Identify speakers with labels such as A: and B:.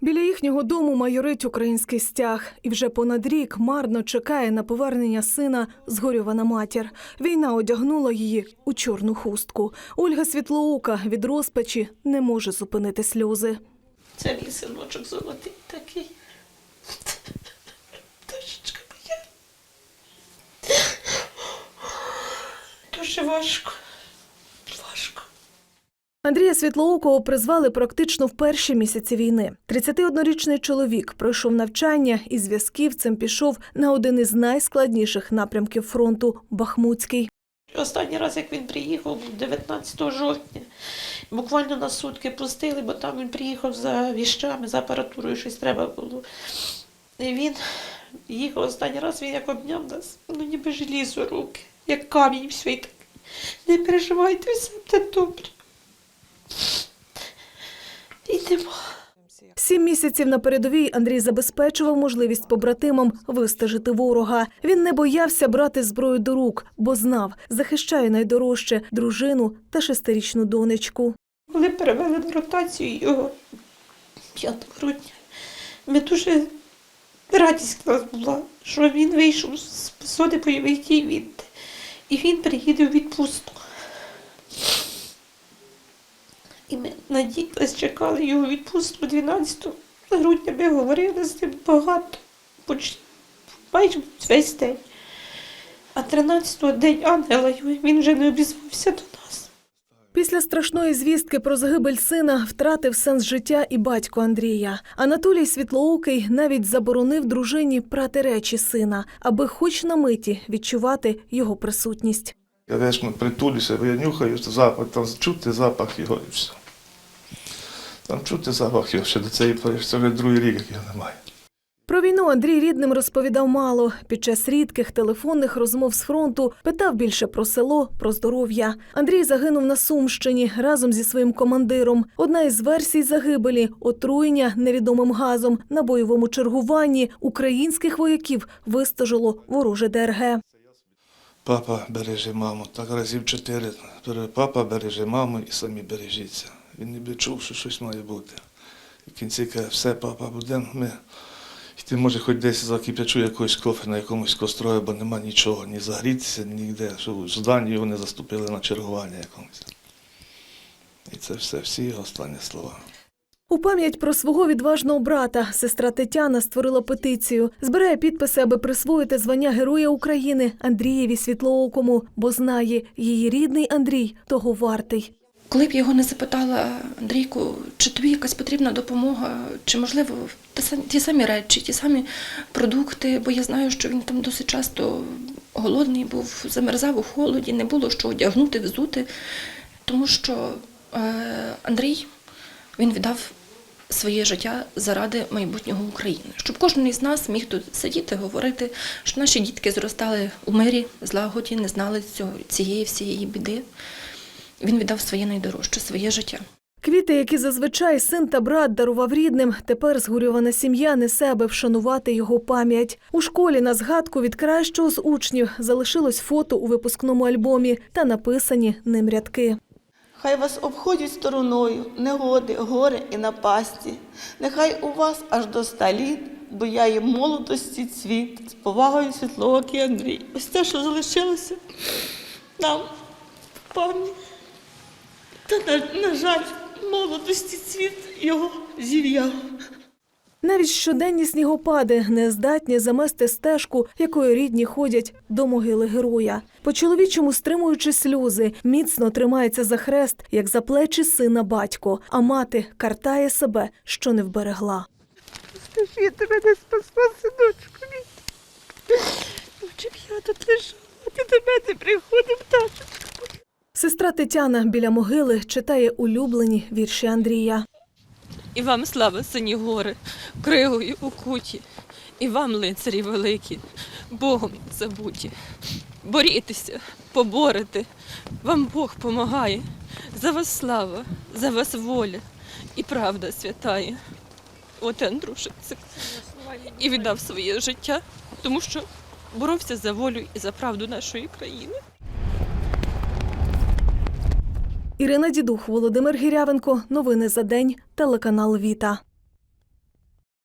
A: Біля їхнього дому майорить український стяг, і вже понад рік марно чекає на повернення сина згорювана матір. Війна одягнула її у чорну хустку. Ольга Світлоока від розпачі не може зупинити сльози.
B: Це мій синочок золотий такий. Дочечка моя. Дуже. Важко.
A: Андрія Світлоокого призвали практично в перші місяці війни. 31-річний чоловік пройшов навчання і зв'язківцем пішов на один із найскладніших напрямків фронту Бахмутський.
B: Останній раз, як він приїхав, був 19 жовтня. Буквально на сутки пустили, бо там він приїхав за віщами, за апаратурою, щось треба було. І він їхав останній раз, він як обняв нас, ну ніби желізо руки, як камінь все і так. Не переживайте, все буде добре.
A: Сім місяців на передовій Андрій забезпечував можливість побратимам вистежити ворога. Він не боявся брати зброю до рук, бо знав, захищає найдорожче дружину та шестирічну донечку.
B: Коли перевели на ротацію його 5 грудня, ми дуже радість в нас була, що він вийшов з зони бойових дій він, і він приїде у відпустку. І ми надіялись, чекали його відпустку 12 грудня. Ми говорили з ним багато, поч- майже весь день. А 13-го день ангела він вже не обізвався до нас.
A: Після страшної звістки про загибель сина втратив сенс життя і батько Андрія. Анатолій Світлоокий навіть заборонив дружині прати речі сина, аби хоч на миті відчувати його присутність.
C: Я вечно притулюся, бо я нюхаю запах, там чути запах його і все. Там чути запах його ще до цієї пори, це вже другий рік, як його немає.
A: Про війну Андрій рідним розповідав мало. Під час рідких телефонних розмов з фронту питав більше про село, про здоров'я. Андрій загинув на Сумщині разом зі своїм командиром. Одна із версій загибелі отруєння невідомим газом на бойовому чергуванні українських вояків вистажило вороже ДРГ.
C: Папа береже маму, так разів чотири. Папа береже маму і самі бережіться. Він ніби чув, що щось має бути. І в кінці каже, все, папа, будемо ми. Йти, може, хоч десь закип'ячу якогось кофе на якомусь кострою, бо нема нічого, ні загрітися, ніде. Що в зданні вони заступили на чергування якомусь. І це все, всі його останні слова.
A: У пам'ять про свого відважного брата сестра Тетяна створила петицію. Збирає підписи, аби присвоїти звання Героя України Андрієві Світлоокому, бо знає, її рідний Андрій того вартий.
D: Коли б його не запитала Андрійку, чи тобі якась потрібна допомога, чи можливо ті самі, речі, ті самі продукти, бо я знаю, що він там досить часто голодний був, замерзав у холоді, не було що одягнути, взути, тому що е, Андрій він віддав своє життя заради майбутнього України, щоб кожен із нас міг тут сидіти, говорити, щоб наші дітки зростали у мирі, злагоді, не знали цього, цієї всієї біди. Він віддав своє найдорожче, своє життя.
A: Квіти, які зазвичай син та брат дарував рідним, тепер згорювана сім'я несе, аби вшанувати його пам'ять. У школі на згадку від кращого з учнів залишилось фото у випускному альбомі та написані ним рядки.
E: Хай вас обходять стороною негоди, горе і напасті. Нехай у вас аж до ста літ буяє молодості цвіт. З повагою світлоокий Андрій. Ось те, що залишилося нам в пам'ять. На, на жаль, молодості цвіт його зів'яв.
A: Навіть щоденні снігопади не здатні замести стежку, якою рідні ходять до могили героя. По чоловічому стримуючи сльози, міцно тримається за хрест, як за плечі сина батько, а мати картає себе, що не вберегла.
B: Скажи, я тебе не спасла, синочку мій. Лучше я тут лежала, ти до мене приходив, таточка.
A: Сестра Тетяна біля могили читає улюблені вірші Андрія.
F: І вам слава, сині гори, кригою у куті, і вам, лицарі великі, Богом забуті. Борітеся, поборете, вам Бог помагає. За вас слава, за вас воля і правда святає. От Андрушик цик. і віддав своє життя, тому що боровся за волю і за правду нашої країни.
A: Ірина Дідух, Володимир Гірявенко. Новини за день. Телеканал Віта.